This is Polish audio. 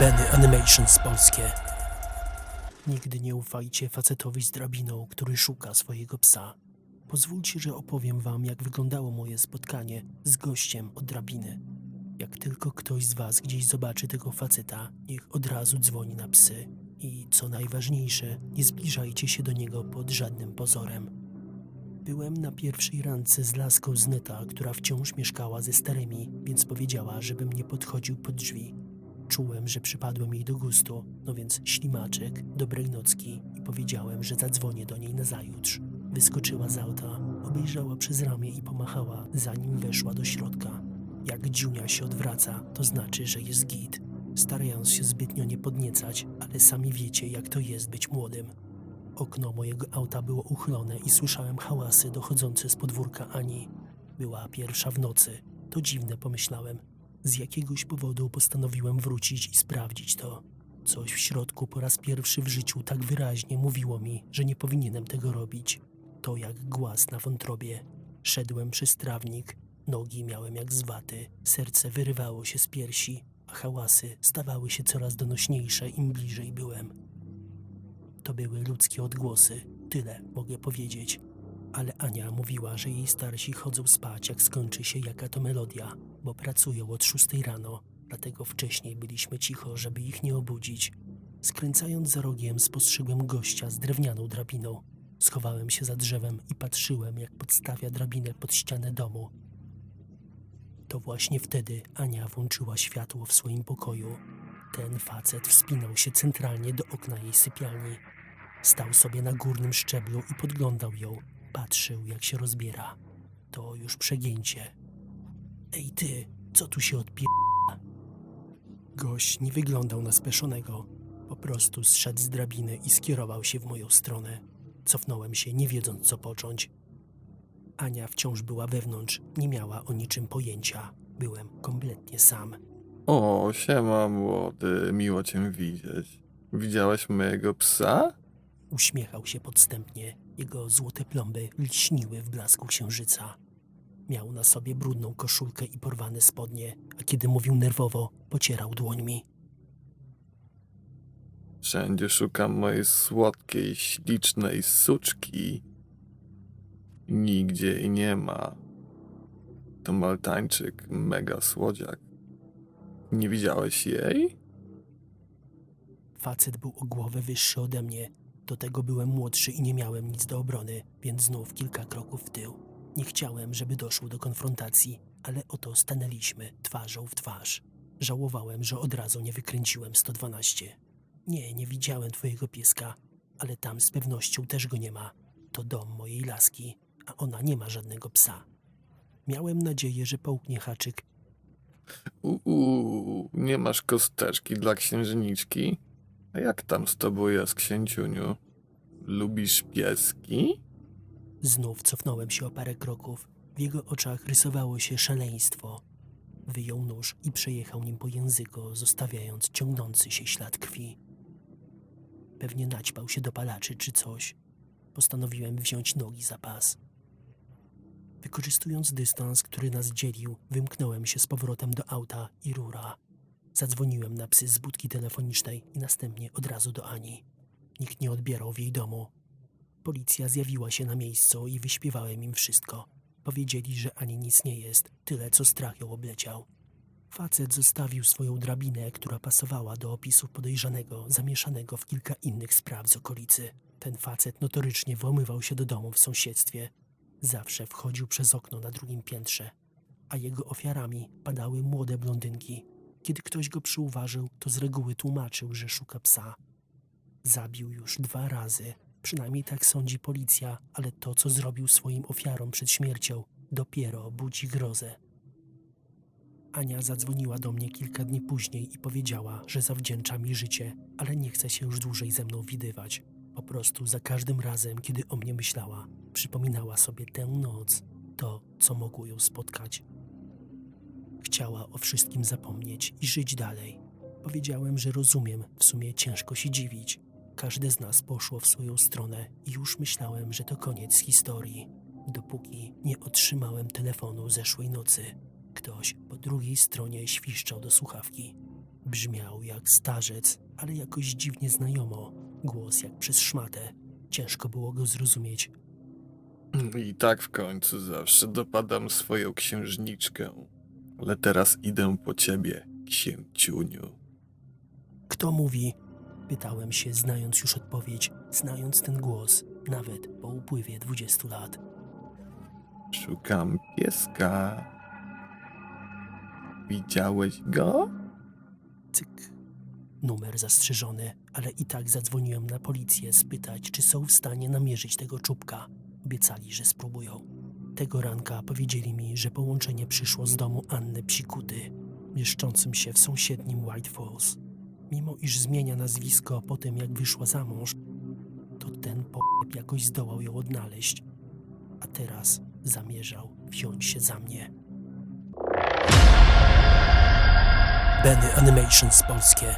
Benny Animations polskie. Nigdy nie ufajcie facetowi z drabiną, który szuka swojego psa. Pozwólcie, że opowiem wam, jak wyglądało moje spotkanie z gościem od drabiny. Jak tylko ktoś z was gdzieś zobaczy tego faceta, niech od razu dzwoni na psy. I co najważniejsze, nie zbliżajcie się do niego pod żadnym pozorem. Byłem na pierwszej randce z laską z neta, która wciąż mieszkała ze starymi, więc powiedziała, żebym nie podchodził pod drzwi. Czułem, że przypadłem jej do gustu, no więc ślimaczek, dobrej nocki i powiedziałem, że zadzwonię do niej nazajutrz. Wyskoczyła z auta, obejrzała przez ramię i pomachała, zanim weszła do środka. Jak dziunia się odwraca, to znaczy, że jest git. Starając się zbytnio nie podniecać, ale sami wiecie, jak to jest być młodym. Okno mojego auta było uchylone i słyszałem hałasy dochodzące z podwórka Ani. Była pierwsza w nocy. To dziwne, pomyślałem. Z jakiegoś powodu postanowiłem wrócić i sprawdzić to. Coś w środku po raz pierwszy w życiu tak wyraźnie mówiło mi, że nie powinienem tego robić. To jak głaz na wątrobie. Szedłem przez trawnik, nogi miałem jak z waty, serce wyrywało się z piersi, a hałasy stawały się coraz donośniejsze im bliżej byłem. To były ludzkie odgłosy, tyle mogę powiedzieć. Ale Ania mówiła, że jej starsi chodzą spać, jak skończy się jaka to melodia, bo pracują od szóstej rano, dlatego wcześniej byliśmy cicho, żeby ich nie obudzić. Skręcając za rogiem, spostrzegłem gościa z drewnianą drabiną. Schowałem się za drzewem i patrzyłem, jak podstawia drabinę pod ścianę domu. To właśnie wtedy Ania włączyła światło w swoim pokoju. Ten facet wspinał się centralnie do okna jej sypialni. Stał sobie na górnym szczeblu i podglądał ją. Patrzył, jak się rozbiera. To już przegięcie. Ej ty, co tu się odpie... Gość nie wyglądał na speszonego. Po prostu zszedł z drabiny i skierował się w moją stronę. Cofnąłem się, nie wiedząc co począć. Ania wciąż była wewnątrz, nie miała o niczym pojęcia. Byłem kompletnie sam. O, siema młody, miło cię widzieć. Widziałeś mojego psa? Uśmiechał się podstępnie. Jego złote plomby lśniły w blasku księżyca. Miał na sobie brudną koszulkę i porwane spodnie, a kiedy mówił nerwowo, pocierał dłońmi. Wszędzie szukam mojej słodkiej, ślicznej suczki. Nigdzie jej nie ma. To maltańczyk, mega słodziak. Nie widziałeś jej? Facet był o głowę wyższy ode mnie. Do tego byłem młodszy i nie miałem nic do obrony, więc znów kilka kroków w tył. Nie chciałem, żeby doszło do konfrontacji, ale oto stanęliśmy twarzą w twarz. Żałowałem, że od razu nie wykręciłem 112. Nie, nie widziałem twojego pieska, ale tam z pewnością też go nie ma. To dom mojej laski, a ona nie ma żadnego psa. Miałem nadzieję, że połknie haczyk, Uuu, nie masz kosteczki dla księżniczki? A jak tam z tobą jest, księciuniu? Lubisz pieski? Znów cofnąłem się o parę kroków. W jego oczach rysowało się szaleństwo. Wyjął nóż i przejechał nim po języku, zostawiając ciągnący się ślad krwi. Pewnie naćpał się do palaczy czy coś. Postanowiłem wziąć nogi za pas. Wykorzystując dystans, który nas dzielił, wymknąłem się z powrotem do auta i rura. Zadzwoniłem na psy z budki telefonicznej i następnie od razu do Ani. Nikt nie odbierał w jej domu. Policja zjawiła się na miejscu i wyśpiewałem im wszystko. Powiedzieli, że ani nic nie jest, tyle co strach ją obleciał. Facet zostawił swoją drabinę, która pasowała do opisu podejrzanego, zamieszanego w kilka innych spraw z okolicy. Ten facet notorycznie włamywał się do domu w sąsiedztwie. Zawsze wchodził przez okno na drugim piętrze, a jego ofiarami padały młode blondynki. Kiedy ktoś go przyuważył, to z reguły tłumaczył, że szuka psa. Zabił już dwa razy. Przynajmniej tak sądzi policja, ale to, co zrobił swoim ofiarom przed śmiercią, dopiero budzi grozę. Ania zadzwoniła do mnie kilka dni później i powiedziała, że zawdzięcza mi życie, ale nie chce się już dłużej ze mną widywać. Po prostu za każdym razem, kiedy o mnie myślała, przypominała sobie tę noc, to, co mogło ją spotkać. Chciała o wszystkim zapomnieć i żyć dalej. Powiedziałem, że rozumiem, w sumie ciężko się dziwić. Każde z nas poszło w swoją stronę i już myślałem, że to koniec historii. Dopóki nie otrzymałem telefonu zeszłej nocy. Ktoś po drugiej stronie świszczał do słuchawki. Brzmiał jak starzec, ale jakoś dziwnie znajomo. Głos jak przez szmatę. Ciężko było go zrozumieć. I tak w końcu zawsze dopadam swoją księżniczkę. Ale teraz idę po ciebie, księciuniu. Kto mówi? Pytałem się, znając już odpowiedź, znając ten głos, nawet po upływie 20 lat. Szukam pieska. Widziałeś go? Cyk. Numer zastrzeżony, ale i tak zadzwoniłem na policję spytać, czy są w stanie namierzyć tego czubka. Obiecali, że spróbują. Tego ranka powiedzieli mi, że połączenie przyszło z domu Anny Psikuty, mieszczącym się w sąsiednim White Falls. Mimo iż zmienia nazwisko po tym, jak wyszła za mąż, to ten p*** jakoś zdołał ją odnaleźć, a teraz zamierzał wziąć się za mnie. Benny Animations Polskie